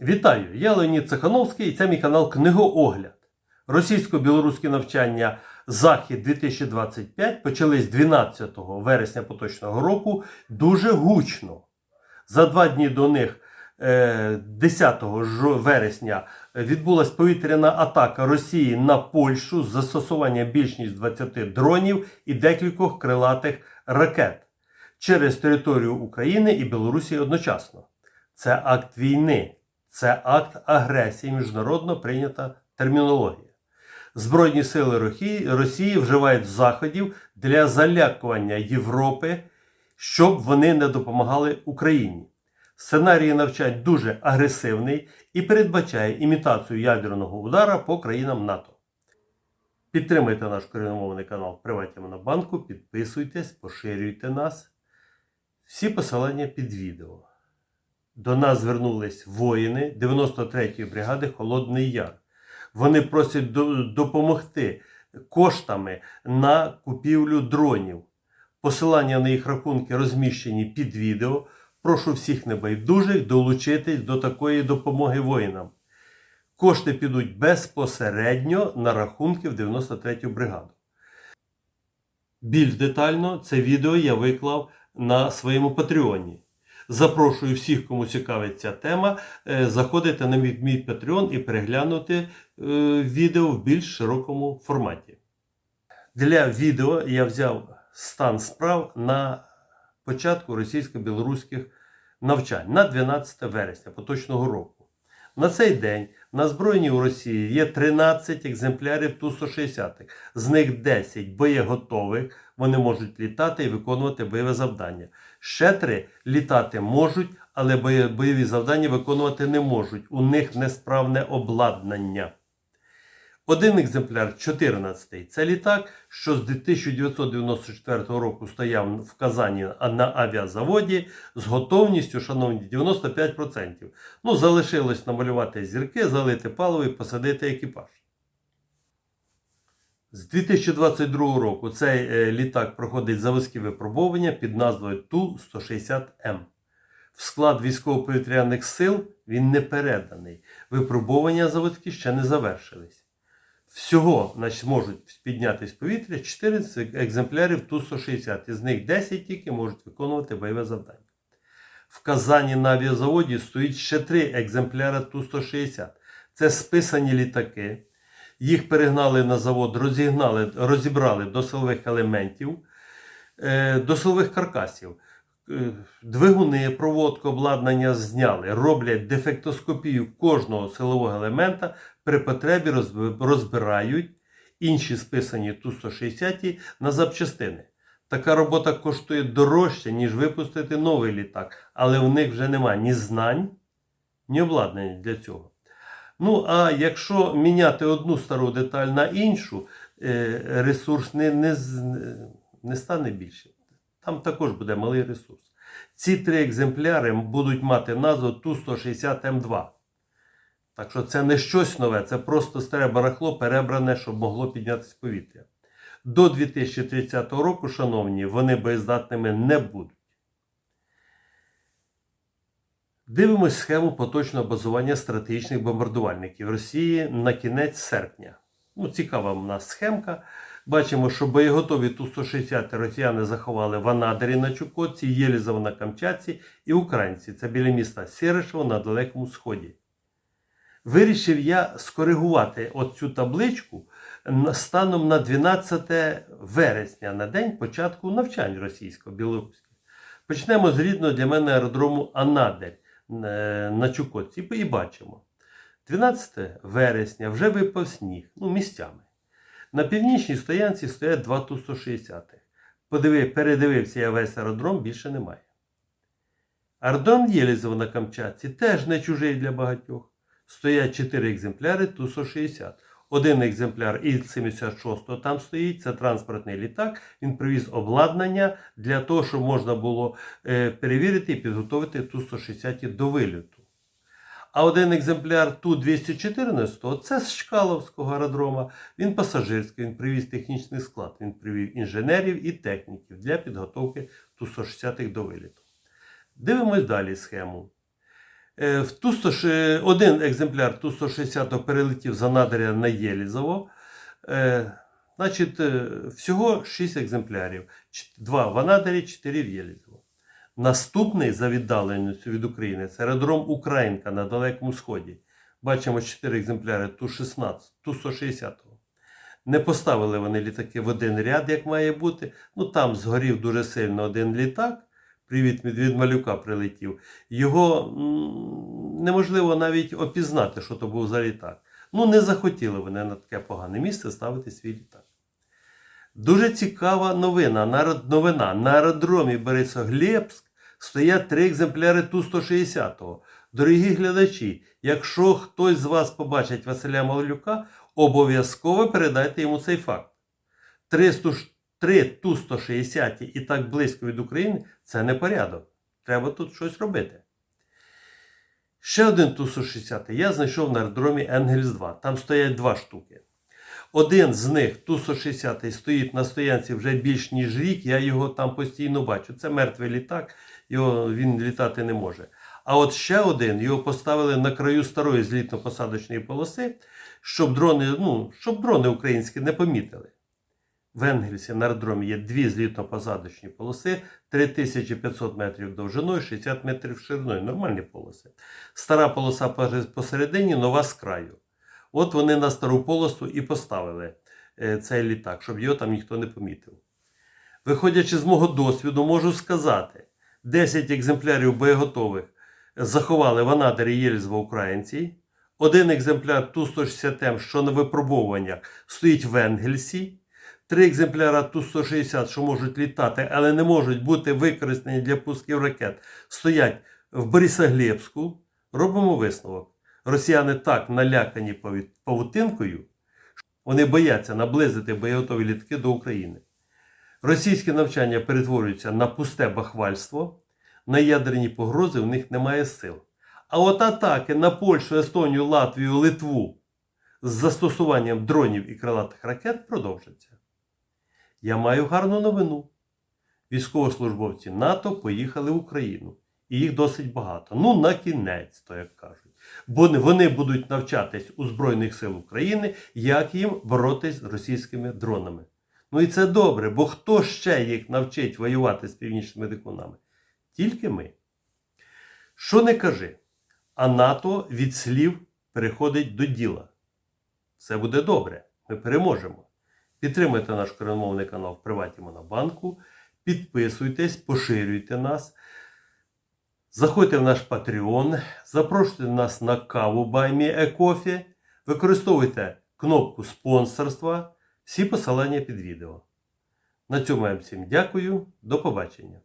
Вітаю! Я Леонід Цехановський і це мій канал Книгоогляд. Російсько-білоруські навчання Захід 2025 почались 12 вересня поточного року дуже гучно. За два дні до них, е, 10 вересня, відбулася повітряна атака Росії на Польщу з застосуванням більш ніж 20 дронів і декількох крилатих ракет через територію України і Білорусі одночасно. Це акт війни, це акт агресії, міжнародно прийнята термінологія. Збройні сили Росії вживають заходів для залякування Європи, щоб вони не допомагали Україні. Сценарій навчань дуже агресивний і передбачає імітацію ядерного удара по країнам НАТО. Підтримайте наш корінномовний канал Приваті Монобанку, підписуйтесь, поширюйте нас. Всі посилання під відео. До нас звернулись воїни 93-ї бригади Холодний Яр. Вони просять допомогти коштами на купівлю дронів. Посилання на їх рахунки розміщені під відео. Прошу всіх небайдужих долучитись до такої допомоги воїнам. Кошти підуть безпосередньо на рахунки в 93-ю бригаду. Більш детально це відео я виклав на своєму Патреоні. Запрошую всіх, кому цікавить ця тема, е, заходити на мій, мій Patreon і переглянути е, відео в більш широкому форматі. Для відео я взяв стан справ на початку російсько-білоруських навчань на 12 вересня поточного року. На цей день на збройні у Росії є 13 екземплярів Ту-160. З них 10 боєготових, вони можуть літати і виконувати бойове завдання. Ще три літати можуть, але бойові завдання виконувати не можуть. У них несправне обладнання. Один екземпляр 14-й це літак, що з 1994 року стояв в Казані на авіазаводі з готовністю, шановні, 95%. Ну, залишилось намалювати зірки, залити паливо і посадити екіпаж. З 2022 року цей е, літак проходить заводські випробування під назвою Ту-160М. В склад військово-повітряних сил він не переданий. Випробування заводські ще не завершились. Всього значить, можуть піднятися в повітря 14 екземплярів Ту-160, із них 10 тільки можуть виконувати бойове завдання. В Казані на авіазаводі стоїть ще 3 екземпляри Ту-160. Це списані літаки. Їх перегнали на завод, розігнали, розібрали до силових елементів, е, до силових каркасів. Е, Двигуни, проводку, обладнання зняли, роблять дефектоскопію кожного силового елемента, при потребі розбирають інші списані Ту-160 на запчастини. Така робота коштує дорожче, ніж випустити новий літак, але в них вже немає ні знань, ні обладнання для цього. Ну, а якщо міняти одну стару деталь на іншу, е, ресурс не, не, не стане більше. Там також буде малий ресурс. Ці три екземпляри будуть мати назву Ту-160М2. Так що це не щось нове, це просто старе барахло перебране, щоб могло піднятися повітря. До 2030 року, шановні, вони боєздатними не будуть. Дивимось схему поточного базування стратегічних бомбардувальників Росії на кінець серпня. Ну, цікава в нас схемка. Бачимо, що боєготові Ту-160 росіяни заховали в Анадирі на Чукотці, Єлізово на Камчатці і Українці. Це біля міста Сєрешево на Далекому Сході. Вирішив я скоригувати оцю табличку станом на 12 вересня, на день початку навчань російсько-білоруських. Почнемо з рідного для мене аеродрому Анадир е, на Чукотці. І бачимо. 12 вересня вже випав сніг, ну, місцями. На північній стоянці стоять два Ту-160. Подивив, передивився я весь аеродром, більше немає. Аеродром Єлізово на Камчатці теж не чужий для багатьох. Стоять 4 екземпляри Ту-160. Один екземпляр Іл-76 там стоїть, це транспортний літак. Він привіз обладнання для того, щоб можна було е, перевірити і підготувати Ту-160 до вильоту. А один екземпляр Ту-214 це з Чкаловського аеродрома. Він пасажирський, він привіз технічний склад, він привів інженерів і техніків для підготовки Ту-160 до виліту. Дивимось далі схему. Е, В Ту-100 один екземпляр Ту-160 перелетів за надря на Єлізово. Е, Значить, е, всього 6 екземплярів. Ч- Два в Анадирі, 4 в Єлізово. Наступний за віддаленістю від України це аеродром Українка на Далекому Сході. Бачимо 4 екземпляри Ту-16, Ту-160. Не поставили вони літаки в один ряд, як має бути. Ну там згорів дуже сильно один літак. Привіт від, малюка прилетів. Його неможливо навіть опізнати, що то був за літак. Ну, не захотіли вони на таке погане місце ставити свій літак. Дуже цікава новина. На, новина. на аеродромі Борисоглебськ стоять три екземпляри Ту-160. Дорогі глядачі, якщо хтось з вас побачить Василя Малюка, обов'язково передайте йому цей факт. Три, сту- три Ту-160 і так близько від України це не порядок. Треба тут щось робити. Ще один Ту-160 я знайшов на аеродромі Енгельс 2. Там стоять два штуки. Один з них, Ту-160, стоїть на стоянці вже більш ніж рік. Я його там постійно бачу. Це мертвий літак, його, він літати не може. А от ще один його поставили на краю старої злітно-посадочної полоси, щоб дрони, ну, щоб дрони українські не помітили. В Енгельсі на аеродромі є дві злітно-посадочні полоси, 3500 метрів довжиною, 60 метрів шириною. Нормальні полоси. Стара полоса посередині, нова з краю. От вони на стару полосу і поставили е, цей літак, щоб його там ніхто не помітив. Виходячи з мого досвіду, можу сказати: 10 екземплярів боєготових заховали в Анадирі Єльзва українці. Один екземпляр Ту-160М, що на випробовуваннях, стоїть в Енгельсі. Три екземпляра Ту-160, що можуть літати, але не можуть бути використані для пусків ракет, стоять в Борисоглебську. Робимо висновок. Росіяни так налякані павутинкою, вони бояться наблизити боєготові літаки до України. Російське навчання перетворюється на пусте бахвальство, на ядерні погрози в них немає сил. А от атаки на Польщу, Естонію, Латвію, Литву з застосуванням дронів і крилатих ракет продовжаться. Я маю гарну новину. Військовослужбовці НАТО поїхали в Україну. І їх досить багато. Ну, на кінець, то як кажуть. Бо вони будуть навчатись у Збройних сил України, як їм боротись з російськими дронами. Ну і це добре, бо хто ще їх навчить воювати з північними дикунами? Тільки ми. Що не кажи, а НАТО від слів переходить до діла. Все буде добре, ми переможемо. Підтримуйте наш коронмовний канал в Приваті Монобанку, підписуйтесь, поширюйте нас. Заходьте в наш Patreon, запрошуйте нас на каву Баймі Екофі, використовуйте кнопку спонсорства, всі посилання під відео. На цьому я всім дякую, до побачення.